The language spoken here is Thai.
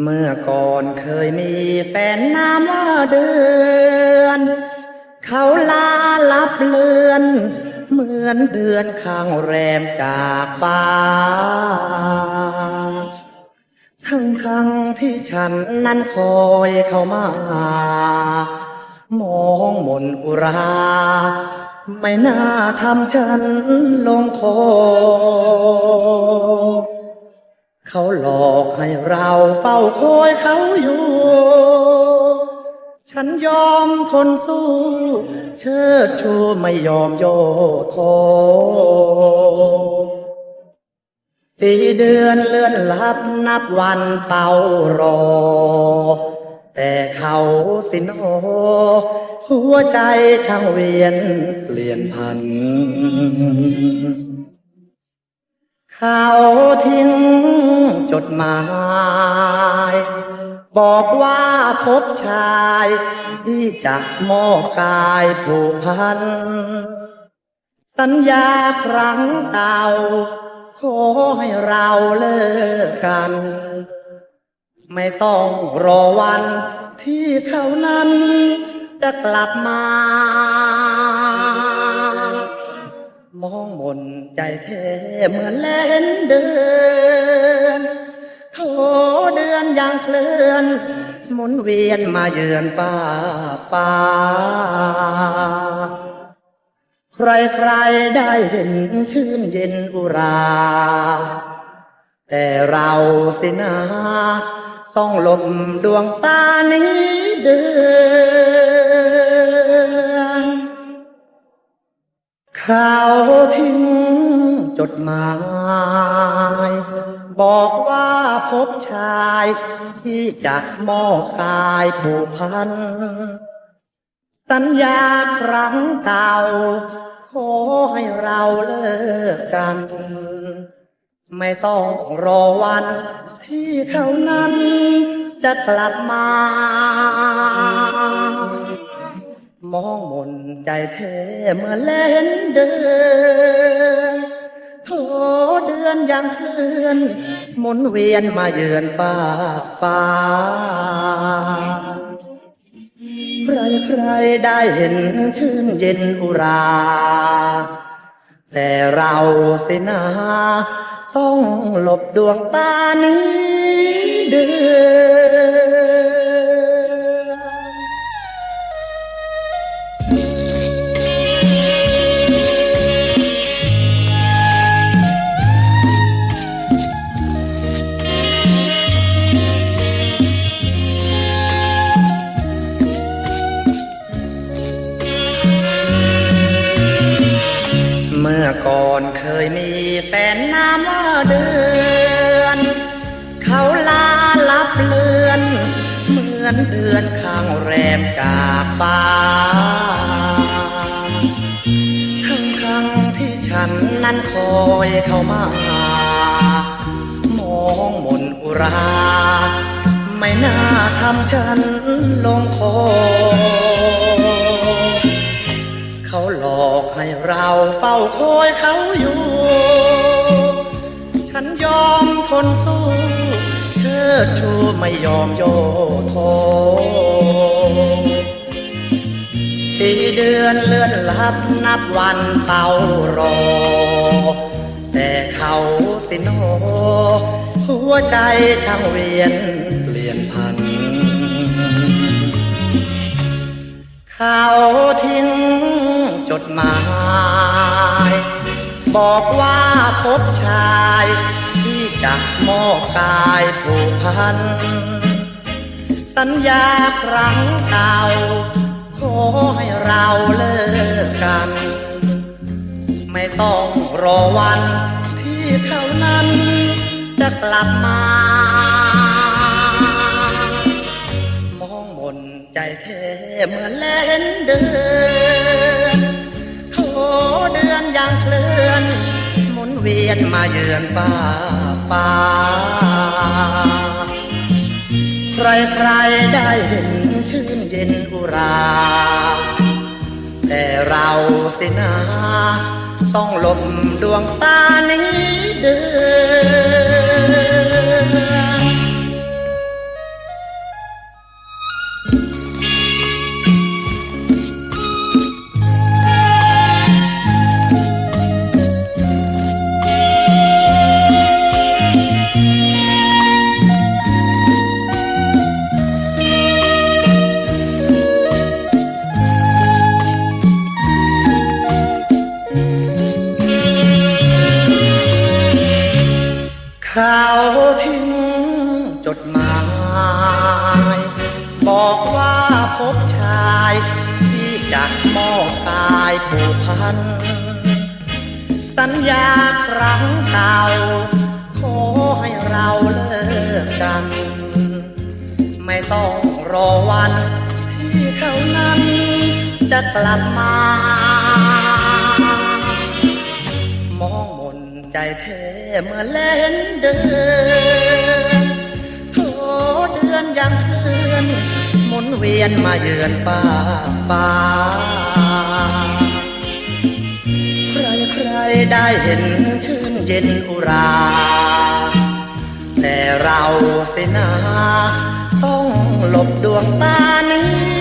เมื่อก่อนเคยมีแฟนนามว่าเดือน เขาลาลับเลือน เหมือนเดือนข้างแรมจากฟ้า ทั้งทั้งที่ฉันนั้นคอยเข้ามา มองมนอุรา ไม่น่าทำฉันลงคอ เขาหลอกให้เราเฝ้าคอยเขาอยู่ ฉันยอมทนสู้ เชิดชูไม่ยอมโยโทสี่เดือนเลื่อนลับนับวันเฝ้ารอ แต่เขาสินโอหัวใจช่างเวียนเปลี่ยนพัน เขาทิ้งจดหมาย บอกว่าพบชาย ที่จะมอบกายผูกพัน สัญญาครั้งเก่าขอให้เราเลิกกัน ไม่ต้องรอวันที่เขานั้นจะกลับมา มองมนใจแท้เหมือนเล่นเดินโถเดือนยังเคลื่อนหมุนเวียนมาเยือนป้าป่า ใครใครได้เห็นชื่นเย็นอุรา แต่เราสินะ ต้องหลบดวงตานี้เดือน เขาทิ้งจดหมาย บอกว่าพบชายที่จะมอบกายผูกพัน สัญญาครั้งเก่าขอให้เราเลิกกัน ไม่ต้องรอวันที่เขานั้นจะกลับมา มองมนใจแท้เมื่อเล่นเดินโถเดือนยังเคลื่อนหมุนเวียนมาเยือนป้าฟ้าใครใครได้เห็นชื่นเย็นอุรา แต่เราสินะต้องหลบดวงตานี้เดือน มื่อก่อนเคยมีแฟนนามว่าเดือน เขาลาลับเลือน เหมือนเดือนข้างแรมจากฟ้าทั้งทั้งที่ฉันนั้นคอยเข้ามา มองมนอุรา ไม่น่าทำฉันลงคอ เราเฝ้าคอยเขาอยู่ ฉันยอมทนสู้ เชิดชูไม่ยอมโยโทสีเดือนเลื่อนลับนับวันเฝ้ารอ แต่เขาสิโนหัวใจช่างเวียนเปลี่ยนพัน เขาทิ้งจดหมาย บอกว่าพบชาย ที่จะมอบกายผูกพัน สัญญาครั้งเก่า ขอให้เราเลิกกัน ไม่ต้องรอวันที่เขานั้น จะกลับมา มองมนใจแท้เหมือนเล่นเดิน เวียนมาเยือนป่าป่าใครใครได้เห็นชื่นเย็นอุรา แต่เราสินะ ต้องหลบดวงตานี้เดือ บอกว่าพบชาย ที่จะมอบกายผูกพัน สัญญาครั้งเก่าขอให้เราเลิกกัน ไม่ต้องรอวัน ที่เขานั้นจะกลับมา มองมนใจเธอเมื่อเล่นเดิน โถเดือนยังเคลื่อน มุนเวียนมาเยือนป่าป่าใครใครได้เห็นชื่นเย็นอุรา แต่เราสินาต้องหลบดวงตานี้